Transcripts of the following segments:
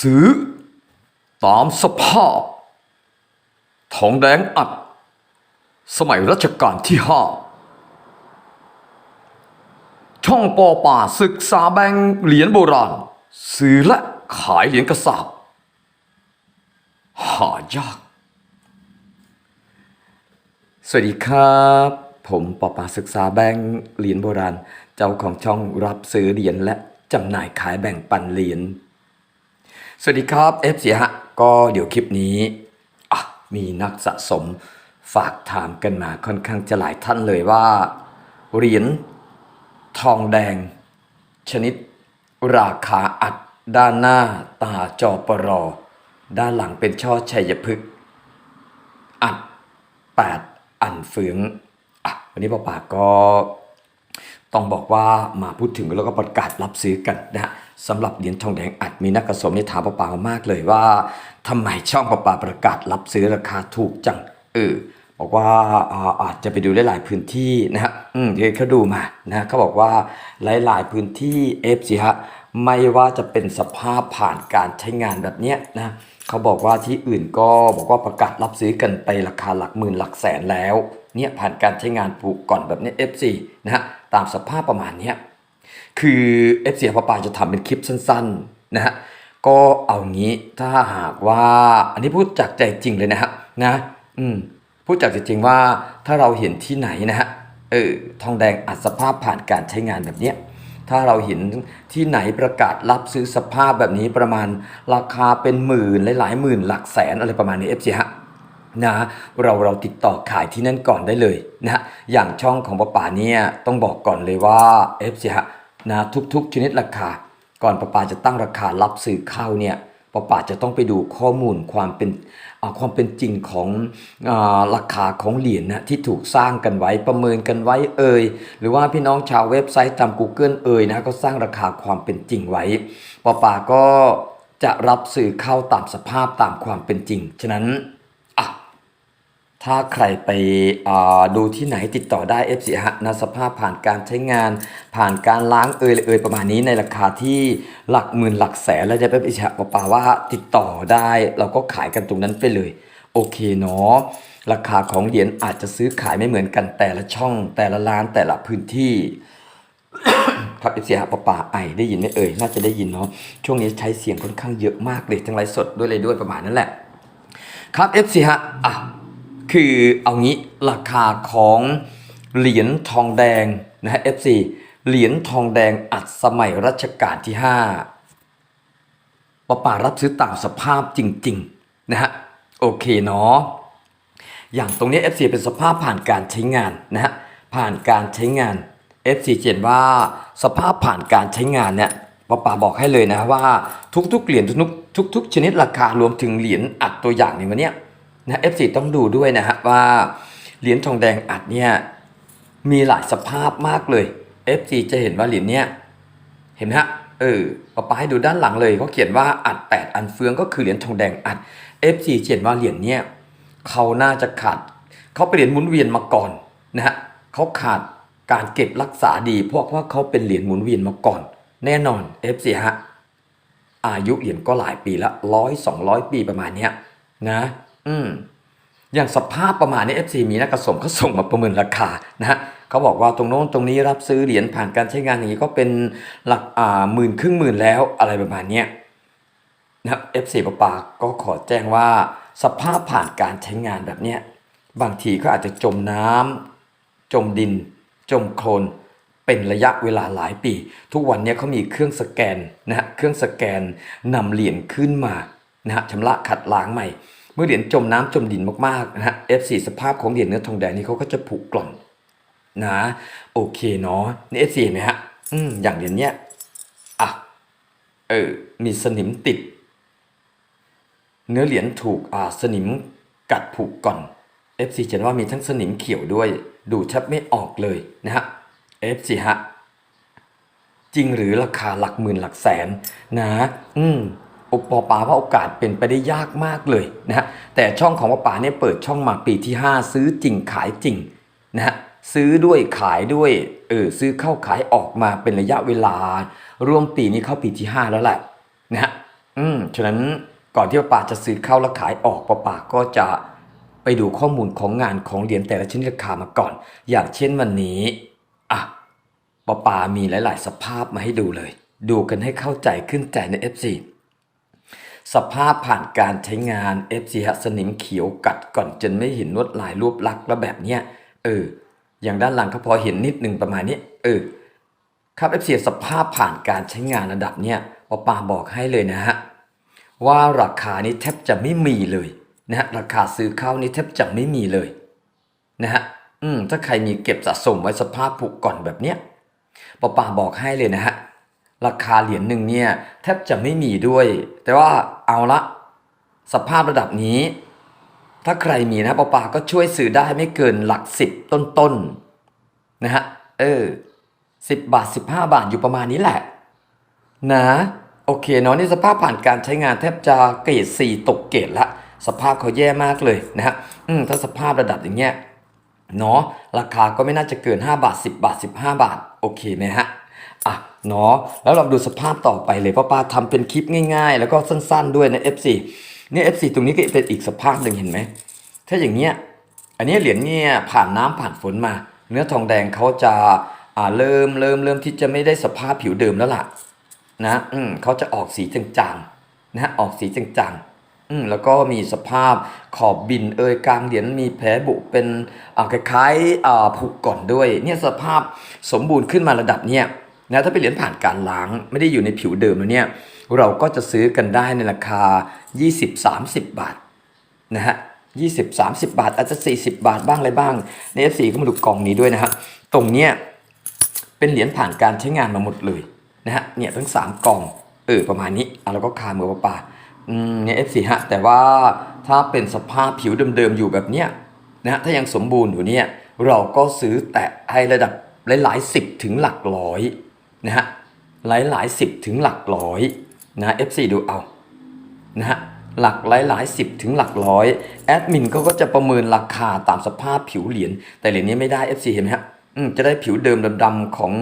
ซื้อ ตามสภาพ ทองแดงอัด สมัยรัชกาลที่ห้าช่องปอป่าศึกษาแบงค์เหรียญโบราณ ซื้อและขายเหรียญกระสาบหายาก สวัสดีครับ ผมปอป่าศึกษาแบงค์เหรียญโบราณ เจ้าของช่องรับซื้อเหรียญและจำหน่ายขายแบ่งปันเหรียญ สวัสดีครับเอฟซีฮะก็เดี๋ยวคลิปนี้มีนักสะสมฝากถามกันมาค่อนข้างจะหลายท่านเลยว่า เหรียญทองแดง ชนิดราคาอัดด้านหน้าตาจอปรอ ด้านหลังเป็นช่อชัยพฤกษ์อัด 8 อันเฟืองอะวันนี้ป้าป่าก็ ต้องบอกว่ามาพูดถึงแล้วก็ประกาศรับซื้อกันนะฮะสำหรับเหรียญทองแดงอัดมีนักกระสมในถามป้าป่ามากเลยว่าทำไมช่องป้าป่าประกาศรับซื้อราคาถูกจังเออบอกว่าอาอาจจะไปดูหลายๆพื้นที่นะฮะอืมเดี๋ยวเขาดูมานะเขาบอกว่าหลายๆพื้นที่เอฟซีฮะไม่ว่าจะเป็นสภาพผ่านการใช้งานแบบเนี้ยนะเขาบอกว่าที่อื่นก็บอกว่าประกาศรับซื้อกันไปราคาหลักหมื่นหลักแสนแล้วเนี่ยผ่านการใช้งานปลูกก่อนแบบเนี้ย FC นะฮะ ตามสภาพประมาณนี้คือ FC ปาปาจะทำเป็นคลิปสั้นๆนะฮะก็เอางี้ถ้าหากว่าอันนี้พูดจากใจจริงเลยนะฮะนะอืมพูดจากใจจริงว่าถ้าเราเห็นที่ไหนนะฮะเออทองแดงอัดสภาพผ่านการใช้งานแบบเนี้ยถ้าเราเห็นที่ไหนประกาศรับซื้อสภาพแบบนี้ประมาณราคาเป็นหมื่นหลายๆหมื่นหลักแสนอะไรประมาณนี้ FC ฮะ นะเราเราติดต่อขายที่นั่นก่อนได้เลยนะอย่างช่องของป้าป่าเนี่ยต้องบอกก่อนเลยว่าเอฟซีฮะนะทุกๆชนิดราคา ก่อนป้าป่าจะตั้งราคารับซื้อเข้าเนี่ยป้าป่าจะต้องไปดูข้อมูลความเป็นความเป็นจริงของอราคาของเหรียญนะที่ถูกสร้างกันไว้ประเมินกันไว้เอ่ยหรือว่าพี่น้องชาวเว็บไซต์ตาม Google เอ่ยนะก็สร้างราคาความเป็นจริงไว้ป้าป่าก็จะรับซื้อเข้าตามสภาพตามความเป็นจริง ฉะนั้น ถ้าใครไปดูที่ไหนติดต่อได้ FC ฮะนะสภาพผ่านการใช้งาน ผ่านการล้างเอยเอยประมาณนี้ในราคาที่หลักหมื่นหลักแสน แล้วจะเป็นอิชะปาว่าติดต่อได้เราก็ขายกันตรงนั้นไปเลย โอเคเนาะราคาของเหรียญอาจจะซื้อขายไม่เหมือนกันแต่ละช่อง แต่ละร้านแต่ละพื้นที่ครับเอฟซีฮะปะป่าไอได้ยินไหมเอ่ยน่าจะได้ยินเนาะช่วงนี้ใช้เสียงค่อนข้างเยอะมากเลยทั้งไลฟ์สดด้วยเลยด้วยประมาณนั้นแหละ ครับ FC ฮะอะ คือเอางี้ราคาของเหรียญทองแดงนะฮะ FC เหรียญทองแดงอัดสมัยรัชกาลที่ 5ปะป่ารับซื้อตามสภาพจริงๆนะฮะโอเคเนาะอย่างตรงนี้ FC เป็นสภาพผ่านการใช้งานนะฮะผ่านการใช้งาน FC เขียนว่าสภาพผ่านการใช้งานเนี่ยป้าป๋าบอกให้เลยนะว่าทุกๆเหรียญทุกๆทุกๆชนิดราคารวมถึงเหรียญอัดตัวอย่างในวันเนะ FC ต้องดูด้วยนะฮะว่าเหรียญทองแดงอัดเนี่ยมีหลายสภาพมากเลย FC จะเห็นว่าเหรียญเนี้ยเห็นไหมฮะเออป้าป๋าให้ดูด้านหลังเลยเขาเขียนว่าอัด 8 อันเฟืองก็คือเหรียญทองแดงอัด FC เขียนว่าเหรียญเนี้ยเขาน่าจะขาดเขาเป็นเหรียญหมุนเวียนมาก่อนนะฮะเขาขาดการเก็บรักษาดี เพราะว่าเขาเป็นเหรียญหมุนเวียนมาก่อน แน่นอน FC ฮะอายุเหรียญก็หลายปีละร้อยสองร้อยปีประมาณเนี้ยนะ อืมอย่างสภาพประมาณนี้ FC มีนักกระสมเขาส่งมาประเมินราคานะฮะเขาบอกว่าตรงโน้นตรงนี้รับซื้อเหรียญผ่านการใช้งานอย่างนี้ก็เป็นหลักอ่าหมื่นครึ่งหมื่นแล้วอะไรประมาณเนี้ยนะครับ FC ปะปาก็ขอแจ้งว่า สภาพผ่านการใช้งานแบบเนี้ยบางทีก็อาจจะจมน้ำจมดิน จมโคลนเป็นระยะเวลาหลายปี ทุกวันนี้เขามีเครื่องสแกนนะฮะเครื่องสแกนนำเหรียญขึ้นมานะฮะชำระขัดล้างใหม่ เมื่อเหรียญจมน้ำจมดินมากๆนะฮะ F4 สภาพของเหรียญเนื้อทองแดงนี่เขาก็จะผุกร่อนนะโอเคเนาะนี่ F4 เห็นไหมฮะอืมอย่างเหรียญเนี้ยอะเออมีสนิมติด เนื้อเหรียญถูกอ่าสนิมกัดผุก่อน FC เขียนว่ามีทั้งสนิมเขียวด้วย ดูแทบไม่ออกเลยนะฮะ FC ฮะจริงหรือราคาหลักหมื่นหลักแสนนะ อืมโอ ปอปาว่าโอกาสเป็นไปได้ยากมากเลยนะฮะแต่ช่องของปอปาเนี่ยเปิดช่องมาปีที่ 5 ซื้อจริงขายจริงนะฮะซื้อด้วยขายด้วยเออซื้อเข้าขายออกมาเป็นระยะเวลา ร่วมปีนี้เข้าปีที่ 5 แล้วแหละนะฮะอืมฉะนั้นก่อนที่ป้าป่าจะซื้อเข้าแล้วขายออกป้าป่าก็จะไปดูข้อมูลของงานของเหรียญแต่ละชนิดราคามาก่อน อย่างเช่นวันนี้อะป้าป่ามีหลาย ๆ สภาพมาให้ดูเลย ดูกันให้เข้าใจขึ้นใจใน FC สภาพผ่านการใช้งาน FC ฮะสนิมเขียวกัดก่อนจนไม่เห็นลวดลายรูปลักษณ์แล้วแบบเนี้ยเออ อย่างด้านหลังก็พอเห็นนิดหนึ่งประมาณนี้เออครับ FC สภาพผ่านการใช้งานระดับเนี้ยป้าป่าบอกให้เลยนะฮะว่าราคานี้แทบจะไม่มีเลยนะฮะราคาซื้อเข้านี่แทบจะไม่มีเลยนะฮะอืมถ้าใครมีเก็บสะสมไว้สภาพผุก่อนแบบเนี้ยป้าป่าบอกให้เลยนะฮะ ราคาเหรียญหนึ่งเนี่ยแทบจะไม่มีด้วย แต่ว่าเอาละสภาพระดับนี้ ถ้าใครมีนะป้าป่าก็ช่วยซื้อได้ไม่เกินหลักสิบต้นๆนะฮะเออสิบบาทสิบห้าบาทอยู่ประมาณนี้แหละ นะโอเคเนาะนี่สภาพผ่านการใช้งานแทบจะเกรดสี่ตกเกรดละสภาพเขาแย่มากเลยนะฮะอืมถ้าสภาพระดับอย่างเงี้ยเนาะราคาก็ไม่น่าจะเกิน 5 บาท 10 บาท 15 บาท โอเคไหมฮะ อะเนาะแล้วเราดูสภาพต่อไปเลยป้าป้าทำเป็นคลิปง่ายๆ แล้วก็สั้นๆด้วยนะ F4 เนี่ย F4 ตรงนี้ก็เป็นอีกสภาพหนึ่งเห็นไหมถ้าอย่างเงี้ยอันนี้เหรียญเนี่ยผ่านน้ำผ่านฝนมา เนื้อทองแดงเขาจะอ่าเริ่มเริ่มเริ่มที่จะไม่ได้สภาพผิวเดิมแล้วล่ะนะอืมเขาจะออกสีจางๆนะออกสีจางๆอืมแล้วก็มีสภาพขอบบินเอยกลางเหรียญมีแผลบุเป็นอ่าคล้ายๆอ่าผุก่อนด้วย เนี่ยสภาพสมบูรณ์ขึ้นมาระดับเนี่ย นะถ้าเป็นเหรียญผ่านการล้างไม่ได้อยู่ในผิวเดิมแล้วเนี่ยเราก็จะซื้อกันได้ในราคา 20-30 บาทนะฮะยี่สิบาท อาจจะสี่สิบาทบ้างอะไรบ้าง ใน F4 ก็มาดูกล่องนี้ด้วยนะฮะตรงเนี้ยเป็นเหรียญผ่านการใช้งานมาหมดเลยนะฮะเนี่ยทั้งสามกล่องเออประมาณนี้อะแล้วก็คามือป่าอืมเนี่ย F4 ฮะแต่ว่าถ้าเป็นสภาพผิวเดิมๆอยู่แบบเนี้ยนะฮะถ้ายังสมบูรณ์อยู่เนี่ยเราก็ซื้อแตะให้ระดับหลายๆสิบถึงหลักร้อย นะฮะหลายๆสิบถึงหลักร้อยนะ F4 ดูเอานะฮะหลักหลายหลายสิบถึงหลักร้อยแอดมินเขาก็จะประเมินราคาตามสภาพผิวเหรียญแต่เหรียญนี้ไม่ได้ FC เห็นไหมฮะอืมจะได้ผิวเดิมดำๆของ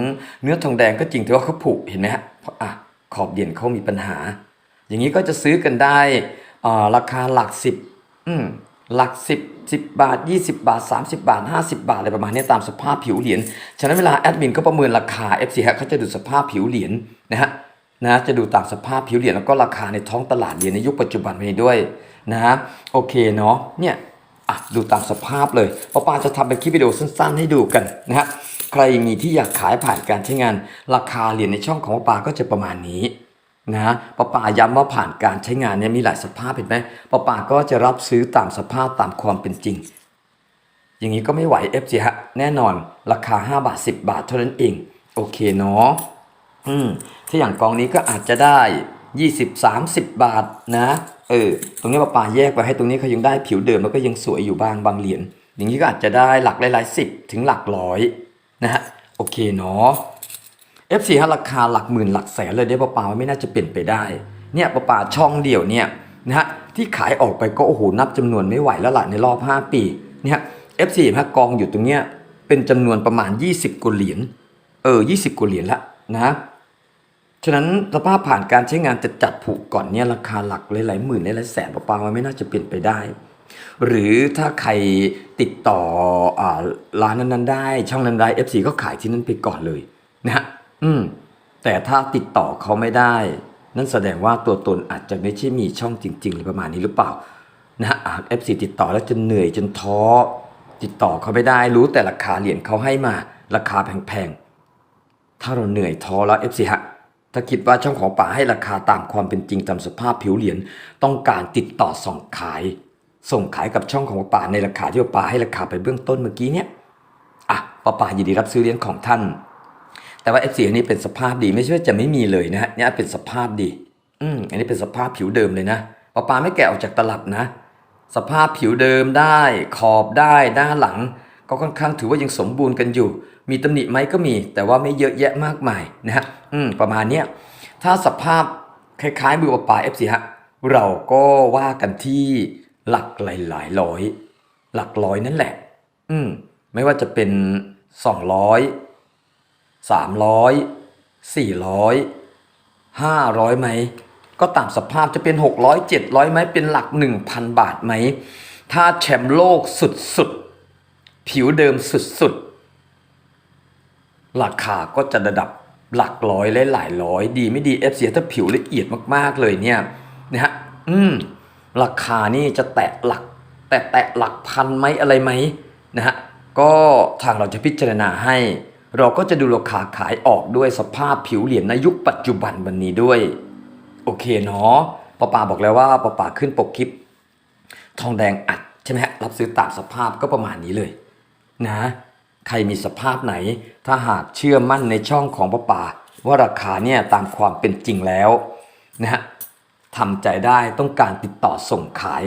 เนื้อทองแดงก็จริงแต่ว่าเขาผุเห็นไหมฮะเพราะอะขอบเหรียญเขามีปัญหา อย่างนี้ก็จะซื้อกันได้อ่าราคาหลักสิบอืม หลักสิบสิบบาท 20 บาท 30 บาท 50 บาทอะไรประมาณนี้ตามสภาพผิวเหรียญฉะนั้นเวลาแอดมินเขาประเมินราคา FC ฮะเขาจะดูสภาพผิวเหรียญนะฮะนะจะดูตามสภาพผิวเหรียญแล้วก็ราคาในท้องตลาดเหรียญในยุคปัจจุบันไปด้วยนะโอเคเนาะเนี่ยอะดูตามสภาพเลยป้าปาจะทำเป็นคลิปวิดีโอสั้น ๆ ให้ดูกันนะฮะใครมีที่อยากขายผ่านการใช้งานราคาเหรียญในช่องของป้าก็จะประมาณนี้ นะป้าปาย้ำว่าผ่านการใช้งานเนี่ยมีหลายสภาพเห็นไหมป้าปาก็จะรับซื้อตามสภาพตามความเป็นจริง อย่างนี้ก็ไม่ไหว f อฮะแน่นอนราคา 5 บาท 10 บาทเท่านั้นเอง โอเคเนาะอืมถ้าอย่างกองนี้ก็อาจจะได้ 20 30 บาทนะเออตรงนี้ป้าป่าแยกไว้ให้ตรงนี้เขายังได้ผิวเดิมแล้วก็ยังสวยอยู่บ้างบางเหรียญอย่างนี้ก็อาจจะได้หลักหลายๆสิบถึงหลักร้อยนะฮะโอเคเนาะ F4 ฮะราคาหลักหมื่นหลักแสนเลยเนี่ยป้าป่าวไม่น่าจะเป็นไปได้เนี่ยป้าป่าช่องเดียวเนี่ยนะฮะที่ขายออกไปก็โอ้โหนับจำนวนไม่ไหวแล้วล่ะในรอบ 5 ปีเนี่ย F4 ฮะกองอยู่ตรงเนี้ยเป็นจำนวนประมาณ 20กว่าเหรียญเออ 20กว่าเหรียญละนะฉะนั้นสภาพผ่านการใช้งานจะจัดผูกก่อนเนี่ยราคาหลักหลายๆหมื่นหลายแสนประปามันไม่น่าจะเปลี่ยนไปได้ หรือถ้าใครติดต่ออ่าร้านนั้นๆได้ ช่องนั้นได้ FC ก็ขายที่นั่นไปก่อนเลยนะฮะ อืม แต่ถ้าติดต่อเขาไม่ได้ นั่นแสดงว่าตัวตนอาจจะไม่ใช่มีช่องจริงๆหรือประมาณนี้หรือเปล่า นะฮะเอฟซีติดต่อแล้วจนเหนื่อยจนท้อ ติดต่อเขาไม่ได้รู้แต่ราคาเหรียญเขาให้มา ราคาแพงๆถ้าเราเหนื่อยท้อแล้ว FC ฮะถ้าคิดว่าช่องของป่าให้ราคาตามความเป็นจริงตามสภาพผิวเหรียญต้องการติดต่อส่งขาย ส่งขายกับช่องของป่าในราคาที่ป่าให้ราคาไปเบื้องต้นเมื่อกี้เนี่ยอะป่าป่ายินดีรับซื้อเหรียญของท่าน แต่ว่า F4 อันนี้เป็นสภาพดีไม่ใช่ว่าจะไม่มีเลยนะฮะเนี่ยเป็นสภาพดี อืมอันนี้เป็นสภาพผิวเดิมเลยนะป่าป่าไม่แกะออกจากตลับนะ สภาพผิวเดิมได้ ขอบได้ด้านหลัง ก็ค่อนข้างถือว่ายังสมบูรณ์กันอยู่ มีตำหนิไหมก็มี แต่ว่าไม่เยอะแยะมากมายนะฮะอืมประมาณเนี้ยถ้าสภาพคล้ายๆมือปลาเอฟซีฮะเราก็ว่ากันที่หลักหลายๆร้อย หลักร้อยนั่นแหละ อืมไม่ว่าจะเป็นสองร้อย สามร้อยสี่ร้อยห้าร้อยไหม ก็ตามสภาพจะเป็น600 700ไหมเป็นหลัก1,000บาทไหม ถ้าแชมป์โลกสุดๆ ผิวเดิมสุดๆ ราคาก็จะระดับหลักร้อยและหลายร้อย ดีไม่ดี FC ถ้าผิวละเอียดมากๆเลยเนี่ยนะฮะอืมราคานี่จะแตะหลัก แตะแตะหลักพันไหมอะไรไหมนะฮะก็ทางเราจะพิจารณาให้ เราก็จะดูราคาขายออกด้วยสภาพผิวเหรียญในยุคปัจจุบันวันนี้ด้วย โอเคเนาะปอปาบอกแล้วว่าปอปาขึ้นปกคลิป ทองแดงอัดใช่ไหมรับซื้อตามสภาพก็ประมาณนี้เลย นะ ใครมีสภาพไหน ถ้าหากเชื่อมั่นในช่องของป้าป่าว่าราคาเนี่ยตามความเป็นจริงแล้วนะฮะทำใจได้ต้องการติดต่อส่งขาย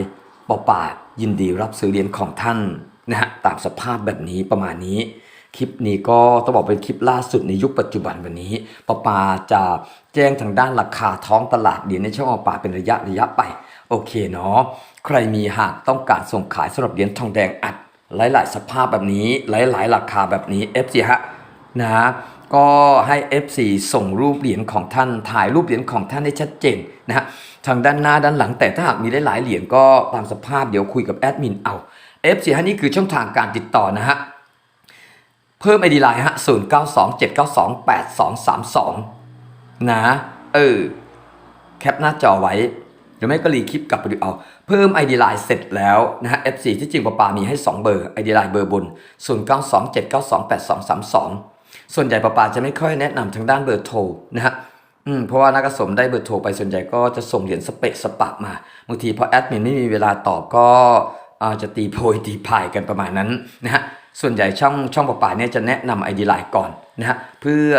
ป้าป่ายินดีรับซื้อเหรียญของท่านนะฮะตามสภาพแบบนี้ประมาณนี้ คลิปนี้ก็ต้องบอกเป็นคลิปล่าสุดในยุคปัจจุบันวันนี้ป้าป่าจะแจ้งทางด้านราคาท้องตลาดเหรียญในช่องป้าป่าเป็นระยะระยะไป โอเคเนาะใครมีหากต้องการส่งขายสำหรับเหรียญทองแดงอัด หลาย ๆ สภาพแบบนี้หลาย ๆ ราคาแบบนี้ FC ฮะนะก็ให้ FC ส่งรูปเหรียญของท่านถ่ายรูปเหรียญของท่านให้ชัดเจนนะฮะทางด้านหน้าด้านหลังแต่ถ้าหากมีหลาย ๆ เหรียญก็ตามสภาพเดี๋ยวคุยกับแอดมินเอา FC ฮะนี่คือช่องทางการติดต่อนะฮะ เพิ่ม ID ไลน์ฮะ0 9 2 7 9 2 8 2 3 2นะเออแคปหน้าจอไว้หรือไม่ก็รีคลิปกลับไปดูเอา เพิ่ม ID Line เสร็จแล้วนะฮะ FC ที่จริงปปามีให้ 2 เบอร์ ID Line เบอร์บน 0927928232 ส่วนใหญ่ปาปาจะไม่ค่อยแนะนำทางด้านเบอร์โทรนะฮะอืมเพราะว่านักสมได้เบอร์โทรไปส่วนใหญ่ก็จะส่งเหรียญสเปะสปะมาบางทีพอแอดมินไม่มีเวลาตอบก็อาจจะตีโพยตีพายกันประมาณนั้นนะฮะ ส่วนใหญ่ช่องช่องปาปาเนี่ยจะแนะนำ ID Line ก่อนนะฮะเพื่อ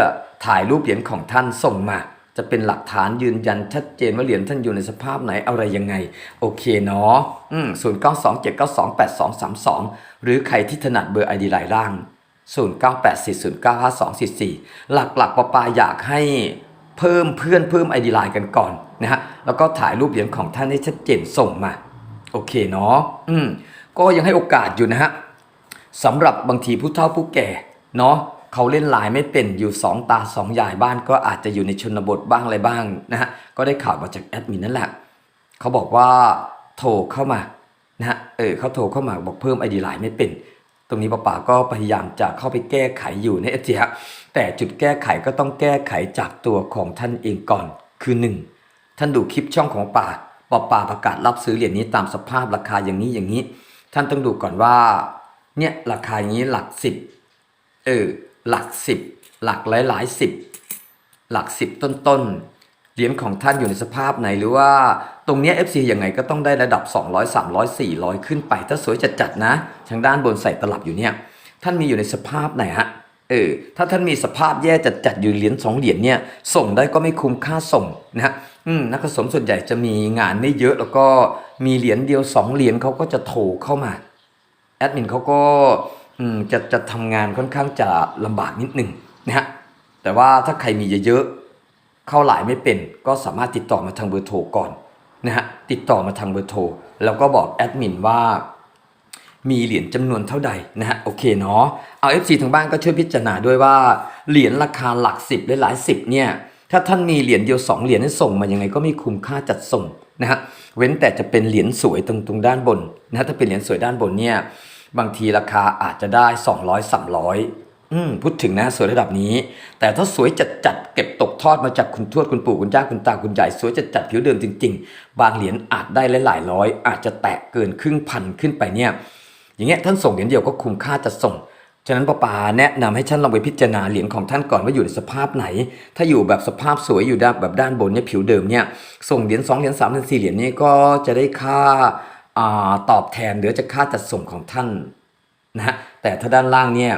ถ่ายรูปเหรียญของท่านส่งมา จะเป็นหลักฐานยืนยันชัดเจนว่าเหรียญท่านอยู่ในสภาพไหนอะไรยังไง โอเคเนาะอืมศูนย์เก้าสองเจ็ดเก้าสองแปดสองสามสองหรือใครที่ถนัดเบอร์ไอดีไลน์ล่างศูนย์เก้าแปดสี่ศูนย์เก้าห้าสองสี่สี่หลักๆปะปาอยากให้เพิ่มเพื่อนเพิ่มไอดีไลน์กันก่อนนะฮะแล้วก็ถ่ายรูปเหรียญของท่านให้ชัดเจนส่งมา โอเคเนาะอืมก็ยังให้โอกาสอยู่นะฮะ สำหรับบางทีผู้เฒ่าผู้แก่เนาะเขาเล่นไลน์ไม่เป็นอยู่สองตาสองยายบ้านก็อาจจะอยู่ในชนบทบ้างอะไรบ้างนะฮะก็ได้ข่าวมาจากแอดมินนั่นแหละเขาบอกว่าโทรเข้ามานะฮะเออเขาโทรเข้ามาบอกเพิ่มไอดีไลน์ไม่เป็น ตรงนี้ป้าป๋าก็พยายามจะเข้าไปแก้ไขอยู่ในเอฟซีฮะแต่จุดแก้ไขก็ต้องแก้ไขจากตัวของท่านเองก่อนคือหนึ่งท่านดูคลิปช่องของป่าป่าป่าประกาศรับซื้อเหรียญนี้ตามสภาพราคาอย่างนี้อย่างนี้ ท่านต้องดูก่อนว่า เนี่ยราคาอย่างนี้หลักสิบเออหลักสิบหลักหลายหลายสิบหลักสิบต้นต้นเหรียญของท่านอยู่ในสภาพไหนหรือว่าตรงเนี้ย FC ยังไงก็ต้องได้ระดับ 200 300 400 ขึ้นไป ถ้าสวยจัดๆนะ ทางด้านบนใส่ตลับอยู่เนี่ย ท่านมีอยู่ในสภาพไหนฮะเออถ้าท่านมีสภาพแย่จัดๆอยู่เหรียญสองเหรียญเนี่ยส่งได้ก็ไม่คุ้มค่าส่งนะฮะอืมนักผสมส่วนใหญ่จะมีงานไม่เยอะแล้วก็มีเหรียญเดียวสองเหรียญเขาก็จะโทรเข้ามา ดมินเขาก็จะจะทำงานค่อนข้างจะลำบากนิดหนึ่งนะฮะแต่ว่าถ้าใครมีเยอะๆเข้าหลายไม่เป็นก็สามารถติดต่อมาทางเบอร์โทรก่อนนะฮะติดต่อมาทางเบอร์โทรแล้วก็บอกแอดมินว่ามีเหรียญจำนวนเท่าใดนะฮะโอเคเนาะเอา FC ทางบ้านก็ช่วยพิจารณาด้วยว่าเหรียญราคาหลักสิบหรือหลายสิบเนี่ยถ้าท่านมีเหรียญเดียวสองเหรียญให้ส่งมายังไงก็ไม่คุ้มค่าจัดส่งนะฮะเว้นแต่จะเป็นเหรียญสวยตรงตรงด้านบนนะฮะถ้าเป็นเหรียญสวยด้านบนเนี่ย บางทีราคาอาจจะได้ 200 300อืมพูดถึงนะสวยระดับนี้ แต่ถ้าสวยจัดจัดๆเก็บตกทอดมาจากคุณทวดคุณปู่คุณย่าคุณตาคุณยายสวยจัดจัดๆผิวเดิมจริง ๆ บางเหรียญอาจได้หลายๆร้อย อาจจะแตะเกินครึ่งพันขึ้นไปเนี่ย อย่างเงี้ยท่านส่งเหรียญเดียวก็คุ้มค่าจะส่งฉะนั้นป้าปาแนะนำให้ท่านลองไปพิจารณาเหรียญของท่านก่อนว่าอยู่ในสภาพไหน ถ้าอยู่แบบสภาพสวยอยู่ด้านแบบด้านบนเนี่ยผิวเดิมเนี่ยส่งเหรียญสองเหรียญสามเหรียญสี่เหรียญนี่ก็จะได้ค่าอ่า ตอบแทนหรือจะค่าจัดส่งของท่านนะฮะแต่ถ้าด้านล่างเนี่ย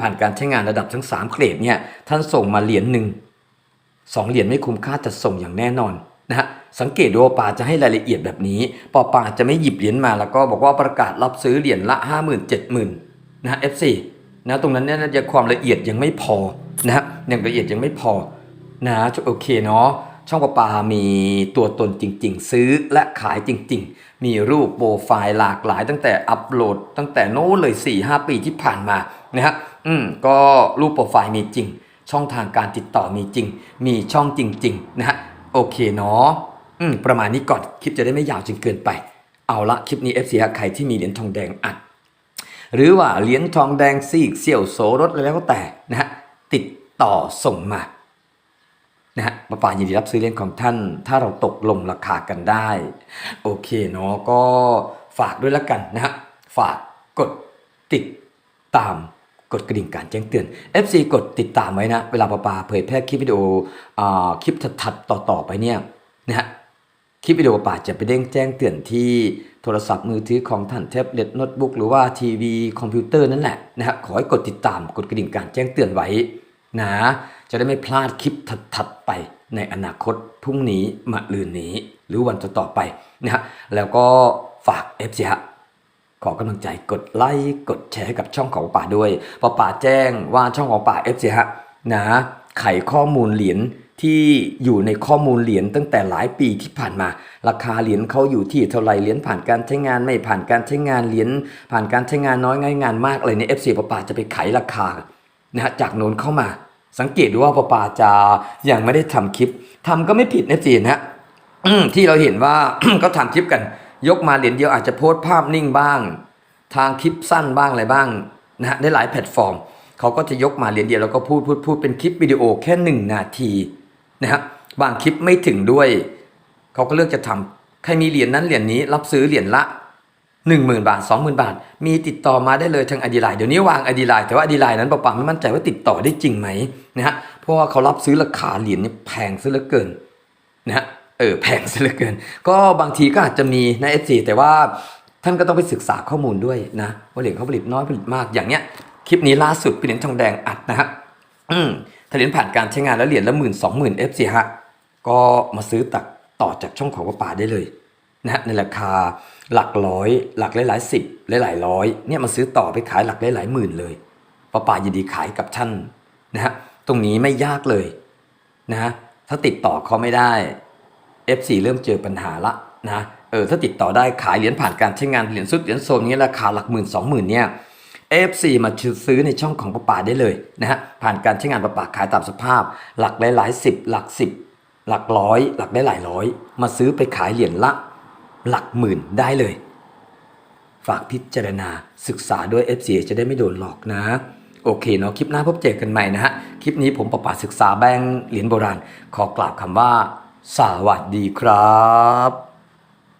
ผ่านการใช้งานระดับทั้งสามเกรดเนี่ยท่านส่งมาเหรียญหนึ่งสองเหรียญไม่คุ้มค่าจัดส่งอย่างแน่นอนนะฮะสังเกตดูว่าปาจะให้รายละเอียดแบบนี้ปอปาจะไม่หยิบเหรียญมาแล้วก็บอกว่าประกาศรับซื้อเหรียญละห้าหมื่นเจ็ดหมื่นนะฮะ F4 นะตรงนั้นเนี่ยน่าจะความละเอียดยังไม่พอนะฮะยังละเอียดยังไม่พอนะโอเคเนาะช่องปอปามีตัวตนจริง ๆ ซื้อและขายจริง ๆ มีรูปโปรไฟล์หลากหลายตั้งแต่อัปโหลด ตั้งแต่โน้นเลย4 5ปีที่ผ่านมานะฮะอืมก็รูปโปรไฟล์มีจริง ช่องทางการติดต่อมีจริง มีช่องจริง ๆ นะฮะโอเคเนาะอืมประมาณนี้ก่อนคลิปจะได้ไม่ยาวจนเกินไป เอาละคลิปนี้ FC ฮะใครที่มีเหรียญทองแดงอัด หรือว่าเหรียญทองแดงซีกเสี่ยวโสรถอะไรแล้วก็แต่นะฮะติดต่อส่งมา นะฮะป้าป่ายินดีรับซื้อเหรียญของท่าน ถ้าเราตกลงราคากันได้ โอเคเนาะก็ฝากด้วยละกันนะฮะฝากกดติดตามกดกระดิ่งการแจ้งเตือน FC กดติดตามไว้นะ เวลาป้าปาเผยแพร่คลิปวิดีโออ่าคลิปถัดๆต่อๆไปเนี่ยนะฮะคลิปวิดีโอป่าจะไปเด้งแจ้งเตือนที่โทรศัพท์มือถือของท่านแท็บเล็ตโน้ตบุ๊กหรือว่าทีวีคอมพิวเตอร์นั่นแหละนะฮะขอให้กดติดตามกดกระดิ่งการแจ้งเตือนไว้นะ จะได้ไม่พลาดคลิปถัดๆไปในอนาคตพรุ่งนี้มะลืนนี้ หรือวันต่อๆไปนะฮะแล้วก็ฝาก f อฮะขอกำลังใจกดไลค์กดแชร์ให้กับช่องของป่าด้วยพอป่าแจ้งว่าช่องของป่าเอฟซีฮะนะไขข้อมูลเหรียญที่อยู่ในข้อมูลเหรียญตั้งแต่หลายปีที่ผ่านมา ราคาเหรียญเขาอยู่ที่เท่าไรเหรียญผ่านการใช้งานไม่ผ่านการใช้งานเหรียญผ่านการใช้งานน้อยง่ายงานมากอะไรในเอฟซีป่าจะไปไขราคานะฮะจากโน้นเข้ามา สังเกตดูว่าป่าจะยังไม่ได้ทำคลิปทำก็ไม่ผิดเอฟซีนะฮะที่เราเห็นว่าก็ทำคลิปกัน ยกมาเหรียญเดียวอาจจะโพสต์ภาพนิ่งบ้าง ทางคลิปสั้นบ้างอะไรบ้างนะฮะได้หลายแพลตฟอร์มเขาก็จะยกมาเหรียญเดียวแล้วก็พูดพูดพูดเป็นคลิปวิดีโอแค่หนึ่งนาทีนะฮะบางคลิปไม่ถึงด้วย เขาก็เลือกจะทำใครมีเหรียญนั้นเหรียญนี้รับซื้อเหรียญละ หนึ่งหมื่นบาทสองหมื่นบาท มีติดต่อมาได้เลยทางอดีไลน์เดี๋ยวนี้วางอดีไลน์แต่ว่าอดีไลน์นั้นปป่าไม่มั่นใจว่าติดต่อได้จริงไหมนะฮะเพราะว่าเขารับซื้อราคาเหรียญนี่แพงซะเหลือเกินนะฮะเออแพงซะเหลือเกิน ก็บางทีก็อาจจะมีในเอฟซีแต่ว่าท่านก็ต้องไปศึกษาข้อมูลด้วยนะว่าเหรียญเขาผลิตน้อยผลิตมากอย่างเนี้ยคลิปนี้ล่าสุดเป็นเหรียญทองแดงอัดนะฮะอืมถ้าเหรียญผ่านการใช้งานแล้วเหรียญละหมื่นสองหมื่นเอฟซีฮะก็มาซื้อตักต่อจากช่องของป่าได้เลยนะฮะในราคา หลักร้อย หลักหลายๆสิบหลายๆร้อยเนี่ยมาซื้อต่อไปขายหลักหลายๆหมื่นเลยป้าป่ายินดีขายกับท่านนะฮะตรงนี้ไม่ยากเลยนะฮะถ้าติดต่อเขาไม่ได้ F4 เริ่มเจอปัญหาละนะเออถ้าติดต่อได้ขายเหรียญผ่านการใช้งานเหรียญสุดเหรียญโซนนี้ราคาหลักหมื่นสองหมื่นเนี่ย F4 มาซื้อในช่องของป้าป่าได้เลยนะฮะผ่านการใช้งานป้าป่าขายตามสภาพ หลักหลายๆสิบหลักสิบหลักร้อย หลักได้หลายร้อย มาซื้อไปขายเหรียญละ หลักหมื่นได้เลย ฝากพิจารณาศึกษาด้วย FC จะได้ไม่โดนหลอกนะ โอเคเนาะคลิปหน้าพบเจอกันใหม่นะฮะ คลิปนี้ผมประปาศึกษาแบงค์เหรียญโบราณ ขอกล่าวคำว่า สวัสดีครับ